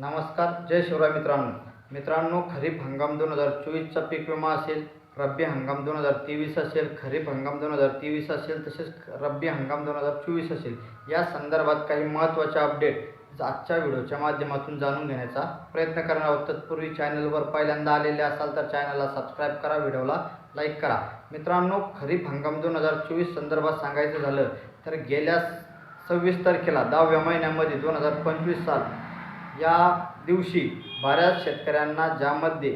नमस्कार जय शिवराय मित्रांनो. मित्रांनो खरीप हंगाम दोन हजार चोवीसचा पीक विमा असेल रब्बी हंगाम दोन हजार तेवीस असेल खरीप हंगाम दोन हजार तेवीस असेल तसेच रब्बी हंगाम दोन हजार चोवीस असेल या संदर्भात काही महत्त्वाचे अपडेट आजच्या व्हिडिओच्या माध्यमातून जाणून घेण्याचा प्रयत्न करणार आहोत. तत्पूर्वी चॅनलवर पहिल्यांदा आलेले असाल तर चॅनलला सबस्क्राईब करा व्हिडिओला लाईक करा. मित्रांनो खरीप हंगाम दोन हजार चोवीस संदर्भात सांगायचं झालं तर गेल्या सव्वीस तारखेला दहाव्या महिन्यामध्ये दोन हजार पंचवीस साल या दिवशी बऱ्याच शेतकऱ्यांना ज्यामध्ये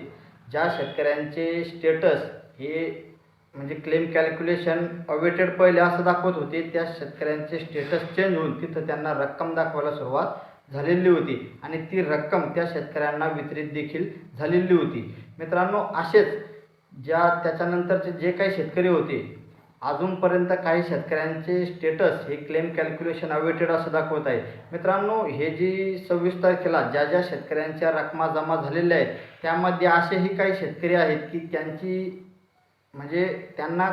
ज्या शेतकऱ्यांचे स्टेटस हे म्हणजे क्लेम कॅल्क्युलेशन अवेटेड पहिले असं दाखवत होते त्या शेतकऱ्यांचे स्टेटस चेंज होऊन तिथं त्यांना रक्कम दाखवायला सुरुवात झालेली होती. आणि ती रक्कम त्या शेतकऱ्यांना वितरित देखील झालेली होती. मित्रांनो असेच ज्या त्याच्यानंतरचे जे काही शेतकरी होते अजूनपर्यंत काही शेतकऱ्यांचे स्टेटस हे क्लेम कॅल्क्युलेशन अवेटेड असं दाखवत आहे. मित्रांनो हे जी सव्वीस तारखेला ज्या ज्या शेतकऱ्यांच्या रकमा जमा झालेल्या आहेत त्यामध्ये असेही काही शेतकरी आहेत की त्यांची म्हणजे त्यांना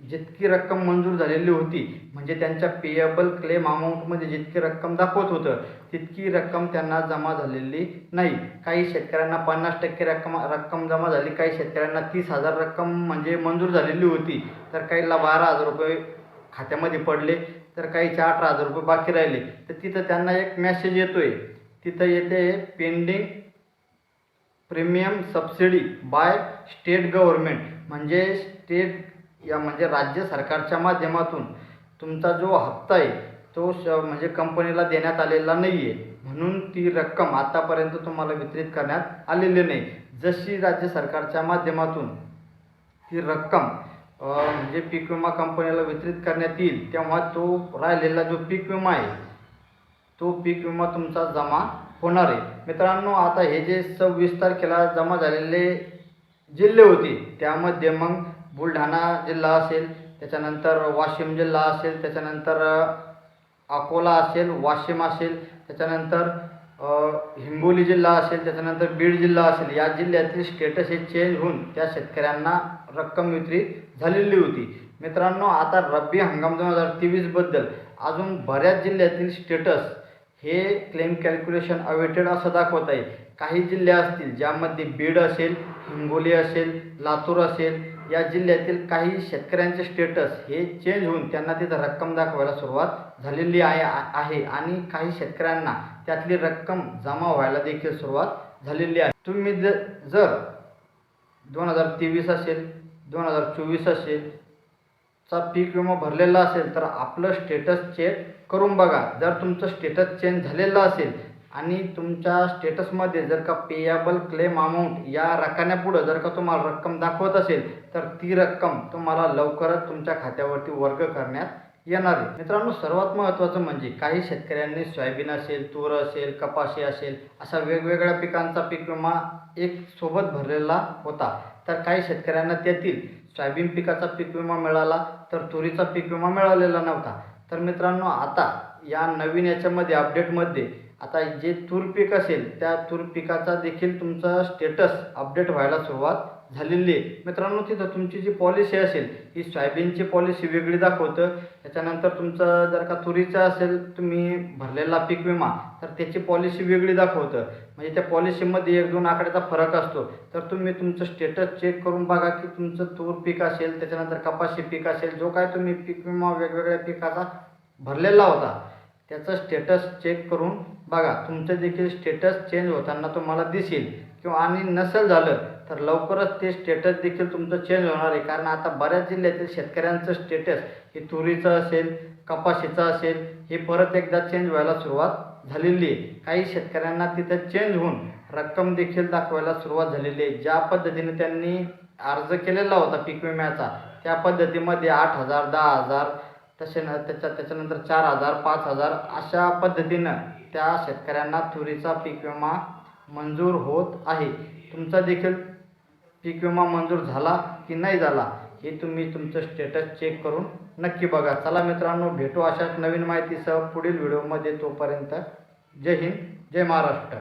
जितकी रक्कम मंजूर झालेली होती म्हणजे त्यांच्या पेएबल क्लेम अमाऊंटमध्ये जितकी रक्कम दाखवत होतं तितकी रक्कम त्यांना जमा झालेली नाही. काही शेतकऱ्यांना पन्नास टक्के रक्कम रक्कम जमा झाली काही शेतकऱ्यांना तीस हजार रक्कम म्हणजे मंजूर झालेली होती. तर काहीला बारा हजार रुपये खात्यामध्ये पडले तर काहीचे अठरा हजार रुपये बाकी राहिले. तर तिथं त्यांना एक मॅसेज येतो आहे तिथं येते pending premium subsidy by state government म्हणजे स्टेट या म्हणजे राज्य सरकारच्या माध्यमातून तुमचा जो हप्ता आहे तो श म्हणजे कंपनीला देण्यात आलेला नाही आहे म्हणून ती रक्कम आतापर्यंत तुम्हाला वितरित करण्यात आलेली नाही. जशी राज्य सरकारच्या माध्यमातून ती रक्कम म्हणजे पीक विमा कंपनीला वितरित करण्यात येईल तेव्हा तो राहिलेला जो पीक विमा आहे तो पीक विमा तुमचा जमा होणार आहे. मित्रांनो आता हे जे सव्वीस तारखेला जमा झालेले जिल्हे होते त्यामध्ये मग बुलढाणा जिल्हा असेल त्याच्यानंतर वाशिम जिल्हा असेल त्याच्यानंतर अकोला असेल वाशिम असेल त्याच्यानंतर हिंगोली जिल्हा असेल त्याच्यानंतर बीड जिल्हा असेल या जिल्ह्यातील स्टेटस हे चेंज होऊन त्या शेतकऱ्यांना रक्कम वितरित झालेली होती. मित्रांनो आता रब्बी हंगाम दोन हजार तेवीसबद्दल अजून बऱ्याच जिल्ह्यातील स्टेटस हे क्लेम कॅल्क्युलेशन अवेटेड असं दाखवत आहे काही जिल्हे असतील ज्यामध्ये बीड असेल हिंगोली असेल लातूर असेल या जिल्ह्यातील काही शेतकऱ्यांचे स्टेटस हे चेंज होऊन त्यांना तिथं रक्कम दाखवायला सुरुवात झालेली आहे आहे. आणि काही शेतकऱ्यांना त्यातली रक्कम जमा व्हायला देखील सुरुवात झालेली आहे. तुम्ही ज जर दोन हजार तेवीस असेल दोन हजार चोवीस असेल चा पीक विमा भरलेला असेल तर आपलं स्टेटस चेक करून बघा. जर तुमचं स्टेटस चेंज झालेलं असेल आणि तुमच्या स्टेटसमध्ये जर का पेयबल क्लेम अमाऊंट या रकान्यापुढं जर का तुम्हाला रक्कम दाखवत असेल तर ती रक्कम तुम्हाला लवकरच तुमच्या खात्यावरती वर्ग करण्यात येणार आहे. मित्रांनो सर्वात महत्त्वाचं म्हणजे काही शेतकऱ्यांनी सोयाबीन असेल तूर असेल कपाशी असेल अशा वेगवेगळ्या पिकांचा पीक विमा एक सोबत भरलेला होता. तर काही शेतकऱ्यांना त्यातील सोयाबीन पिकाचा पीक विमा मिळाला तर तुरीचा पीक विमा मिळालेला नव्हता. तर मित्रांनो आता या नवीन याच्यामध्ये अपडेटमध्ये आता जे तूर पीक असेल त्या तूर पिकाचा देखील तुमचा स्टेटस अपडेट व्हायला सुरुवात झालेली आहे. मित्रांनो तिथं तुमची जी पॉलिसी असेल ही सोयाबीनची पॉलिसी वेगळी दाखवतं. त्याच्यानंतर तुमचं जर का तुरीचं असेल तुम्ही भरलेला पीक विमा तर त्याची पॉलिसी वेगळी दाखवतं. म्हणजे त्या पॉलिसीमध्ये एक दोन आकड्याचा फरक असतो. तर तुम्ही तुमचं स्टेटस चेक करून बघा की तुमचं तूर पीक असेल त्याच्यानंतर कपाशी पीक असेल जो काय तुम्ही पीक विमा वेगवेगळ्या पिकाचा भरलेला होता त्याचं स्टेटस चेक करून बघा तुमचं देखील स्टेटस चेंज होताना तुम्हाला दिसेल. किंवा आणि नसेल झालं तर लवकरच ते स्टेटस देखील तुमचं चेंज होणार आहे. कारण आता बऱ्याच जिल्ह्यातील शेतकऱ्यांचं स्टेटस हे तुरीचं असेल कपाशीचं असेल हे परत एकदा चेंज व्हायला सुरुवात झालेली आहे. काही शेतकऱ्यांना तिथं चेंज होऊन रक्कम देखील दाखवायला सुरुवात झालेली आहे. ज्या पद्धतीने त्यांनी अर्ज केलेला होता पीक विम्याचा त्या पद्धतीमध्ये आठ हजार दहा हजार तसे न त्याच्या त्याच्यानंतर चार हजार पाच हजार अशा पद्धतीनं त्या शेतकऱ्यांना तुरीचा पीक विमा मंजूर होत आहे. तुमचा देखील पीक विमा मंजूर झाला की नाही झाला हे तुम्ही तुमचं स्टेटस चेक करून नक्की बघा. चला मित्रांनो भेटू अशाच नवीन माहितीसह पुढील व्हिडिओमध्ये तोपर्यंत जय हिंद जय महाराष्ट्र.